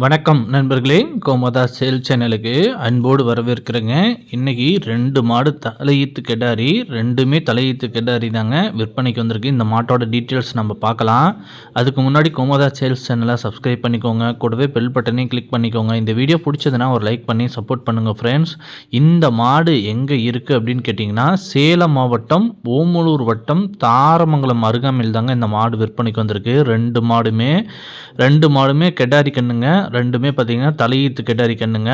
வணக்கம் நண்பர்களே கோமதா சேல் சேனலுக்கு அன்போடு வரவேற்கிறேங்க. இன்றைக்கி ரெண்டு மாடு தலையீத்து கெடாரி ரெண்டுமே தலையீத்து கெடாரி தாங்க. விற்பனைக்கு வந்திருக்கு. இந்த மாட்டோட டீட்டெயில்ஸ் நம்ம பார்க்கலாம். அதுக்கு முன்னாடி கோமதா சேல்ஸ் சேனலை சப்ஸ்கிரைப் பண்ணிக்கோங்க. கூடவே பெல் பட்டனையும் கிளிக் பண்ணிக்கோங்க. இந்த வீடியோ பிடிச்சதுன்னா ஒரு லைக் பண்ணி சப்போர்ட் பண்ணுங்கள் ஃப்ரெண்ட்ஸ் இந்த மாடு எங்கே இருக்குது அப்படின்னு கேட்டிங்கன்னா சேலம் மாவட்டம் ஓமலூர் வட்டம் தாரமங்கலம் அருகாமையில் தாங்க இந்த மாடு விற்பனைக்கு வந்திருக்கு. ரெண்டு மாடுமே ரெண்டு மாடுமே கெடாரி கண்ணுங்க. ரெண்டுமே பார்த்தீங்கன்னா தலையீத்து கெட்டாரி கண்ணுங்க.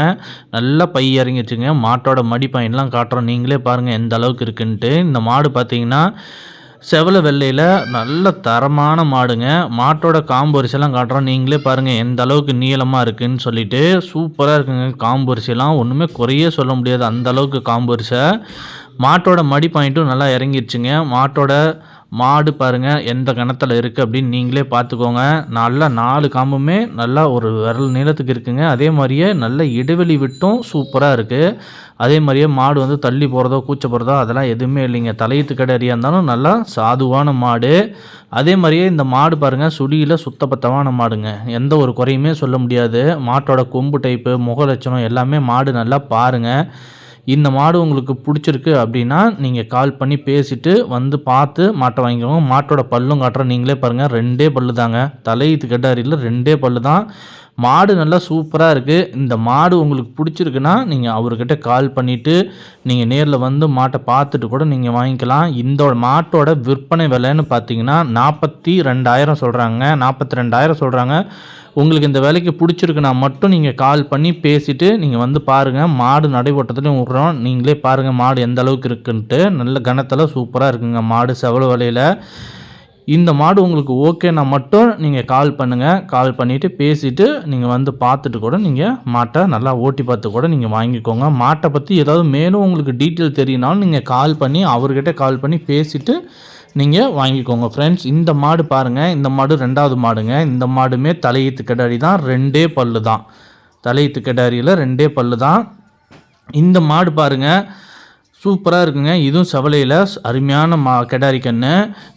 நல்லா பை இறங்கிச்சுங்க. மாட்டோட மடி பையன்லாம் காட்டுறோம். நீங்களே பாருங்கள் எந்த அளவுக்கு இருக்குன்ட்டு. இந்த மாடு பார்த்தீங்கன்னா செவல வெள்ளையில் நல்ல தரமான மாடுங்க. மாட்டோட காம்பு காட்டுறோம். நீங்களே பாருங்கள் எந்த அளவுக்கு நீளமாக இருக்குதுன்னு சொல்லிட்டு சூப்பராக இருக்குங்க காம்பு ஒன்றுமே குறையே சொல்ல முடியாது. அந்த அளவுக்கு காம்பரிசை மாட்டோட மடி பாயிண்ட்டும் நல்லா இறங்கிடுச்சுங்க மாட்டோட மாடு பாருங்கள் எந்த கணத்தில் இருக்குது அப்படின்னு நீங்களே பார்த்துக்கோங்க. நல்லா நாலு காம்புமே நல்லா ஒரு விரல் நீளத்துக்கு இருக்குங்க. அதே மாதிரியே நல்ல இடைவெளி விட்டும் சூப்பராக இருக்குது அதே மாதிரியே மாடு வந்து தள்ளி போகிறதோ கூச்ச போகிறதோ அதெல்லாம் எதுவுமே இல்லைங்க. தலையீத்து கடையாக இருந்தாலும் நல்லா சாதுவான மாடு. அதே மாதிரியே இந்த மாடு பாருங்கள் சுடியில் சுத்தப்பத்தமான மாடுங்க. எந்த ஒரு குறையுமே சொல்ல முடியாது. மாட்டோட கொம்பு டைப்பு முக லட்சணம் எல்லாமே மாடு நல்லா பாருங்கள் இந்த மாடு உங்களுக்கு பிடிச்சிருக்கு அப்படின்னா நீங்கள் கால் பண்ணி பேசிவிட்டு வந்து பார்த்து மாட்டை வாங்கிக்கோங்க. மாட்டோட பல்லும் காட்டுறோம் நீங்களே பாருங்கள் ரெண்டே பல்லு தாங்க தலையீத்து கட்டாரியில் ரெண்டே பல்லு தான் மாடு நல்லா சூப்பராக இருக்குது இந்த மாடு உங்களுக்கு பிடிச்சிருக்குன்னா நீங்கள் அவர்கிட்ட கால் பண்ணிவிட்டு நீங்கள் நேரில் வந்து மாட்டை பார்த்துட்டு கூட நீங்கள் வாங்கிக்கலாம். இந்த மாட்டோட விற்பனை விலைன்னு பார்த்தீங்கன்னா நாற்பத்தி ரெண்டாயிரம் சொல்கிறாங்க நாற்பத்தி ரெண்டாயிரம் சொல்கிறாங்க உங்களுக்கு இந்த வேலைக்கு பிடிச்சிருக்குன்னா மட்டும் நீங்கள் கால் பண்ணி பேசிவிட்டு நீங்கள் வந்து பாருங்கள் மாடு நடைபோட்டத்துலையும் விட்றோம். நீங்களே பாருங்கள் மாடு எந்த அளவுக்கு இருக்குன்ட்டு. நல்ல கனத்தில் சூப்பராக இருக்குங்க மாடு செவல விலையில். இந்த மாடு உங்களுக்கு ஓகேனா மட்டும் நீங்கள் கால் பண்ணுங்கள் கால் பண்ணிவிட்டு பேசிவிட்டு நீங்கள் வந்து பார்த்துட்டு கூட நீங்கள் மாட்டை நல்லா ஓட்டி பார்த்து கூட நீங்கள் வாங்கிக்கோங்க. மாட்டை பற்றி ஏதாவது மேலும் உங்களுக்கு டீட்டெயில் தெரியினாலும் நீங்கள் கால் பண்ணி அவர்கிட்ட கால் பண்ணி பேசிவிட்டு நீங்கள் வாங்கிக்கோங்க. ஃப்ரெண்ட்ஸ் இந்த மாடு பாருங்கள் இந்த மாடு ரெண்டாவது மாடுங்க. இந்த மாடுமே தலையீத்து கிடாரி தான். ரெண்டே பல்லு தான். தலையீத்து கிடாரியில் ரெண்டே பல்லு தான். இந்த மாடு பாருங்கள் சூப்பராக இருக்குங்க. இதுவும் செவலையில் அருமையான மா கெடாரி கன்று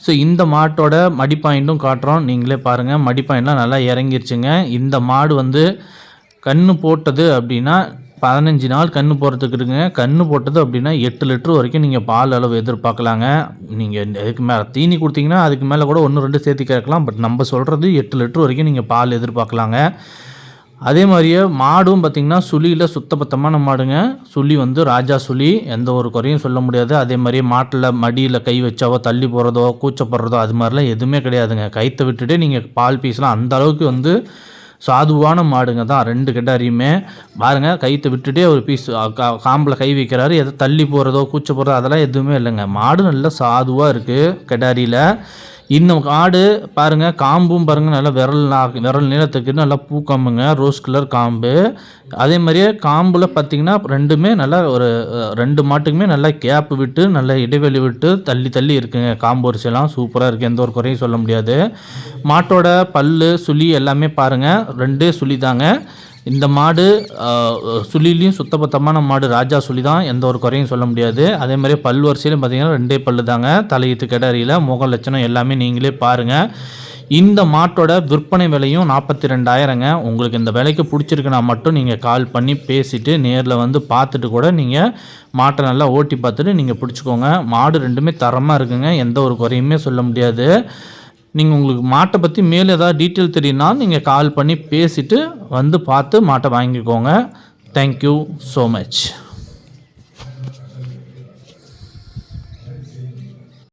ஸோ இந்த மாட்டோட மடிப்பாயிண்ட்டும் காட்டுறோம். நீங்களே பாருங்கள் மடிப்பாயிண்ட்லாம் நல்லா இறங்கிருச்சுங்க. இந்த மாடு வந்து கன்று போட்டது அப்படின்னா பதினஞ்சு நாள் கன்று போகிறதுக்கு இருக்குங்க. கன்று போட்டது அப்படின்னா எட்டு லிட்டர் வரைக்கும் நீங்கள் பால் அளவு எதிர்பார்க்கலாங்க. நீங்கள் அதுக்கு மேலே தீனி கொடுத்தீங்கன்னா அதுக்கு மேலே கூட ஒன்று ரெண்டு சேர்த்து கேட்கலாம் பட் நம்ம சொல்கிறது எட்டு லிட்டர் வரைக்கும் நீங்கள் பால் எதிர்பார்க்கலாங்க. அதே மாதிரியே மாடும் பார்த்திங்கன்னா சுழியில் சுத்தபத்தமான மாடுங்க. சுழி வந்து ராஜா சுழி எந்த ஒரு குறையும் சொல்ல முடியாது. அதே மாதிரியே மாட்டில் மடியில் கை வச்சாவோ தள்ளி போகிறதோ கூச்சப்படுறதோ அது மாதிரிலாம் எதுவுமே கிடையாதுங்க. கைத்தை விட்டுட்டு நீங்கள் பால் பீஸ்லாம் அந்த அளவுக்கு வந்து சாதுவான மாடுங்க தான் ரெண்டு கிட்டாரியுமே பாருங்கள் கைத்தை விட்டுட்டே ஒரு பீஸ் காம்பில் கை வைக்கிறாரு. எதை தள்ளி போகிறதோ கூச்ச போகிறதோ அதெல்லாம் எதுவுமே இல்லைங்க. மாடு நல்லா சாதுவாக இருக்குது கிடாரியில் இன்னும் ஆடு பாருங்கள் காம்பும் பாருங்கள் நல்லா விரல் விரல் நீளத்துக்கு நல்லா பூ காம்புங்க ரோஸ் கலர் காம்பு. அதே மாதிரியே காம்பில் பார்த்திங்கன்னா ரெண்டுமே நல்லா ஒரு ரெண்டு மாட்டுக்குமே நல்லா கேப்பு விட்டு நல்லா இடைவெளி விட்டு தள்ளி தள்ளி இருக்குங்க. காம்பு வரிசையெல்லாம் சூப்பராக இருக்குது எந்த ஒரு குறையும் சொல்ல முடியாது. மாட்டோட பல் சுழி எல்லாமே பாருங்கள் ரெண்டே சுழி தாங்க இந்த மாடு சுழிலையும் சுத்தபத்தமான மாடு ராஜா சுழி தான். எந்த ஒரு குறையும் சொல்ல முடியாது. அதே மாதிரி பல் வரிசையிலும் பார்த்தீங்கன்னா ரெண்டே பல்லு தாங்க. தலையீத்து கிடறியில் முக லட்சணம் எல்லாமே நீங்களே பாருங்கள் இந்த மாட்டோட விற்பனை விலையும் நாற்பத்தி ரெண்டாயிரங்க உங்களுக்கு இந்த விலைக்கு பிடிச்சிருக்குன்னா மட்டும் நீங்கள் கால் பண்ணி பேசிவிட்டு நேரில் வந்து பார்த்துட்டு கூட நீங்கள் மாட்டை நல்லா ஓட்டி பார்த்துட்டு நீங்கள் பிடிச்சிக்கோங்க. மாடு ரெண்டுமே தரமாக இருக்குங்க. எந்த ஒரு குறையுமே சொல்ல முடியாது. நீங்கள் உங்களுக்கு மாட்டை பற்றி மேலே ஏதாவது டீட்டெயில் தெரியும்னா நீங்கள் கால் பண்ணி பேசிவிட்டு வந்து பார்த்து மாட்டை வாங்கிக்கோங்க. Thank you so much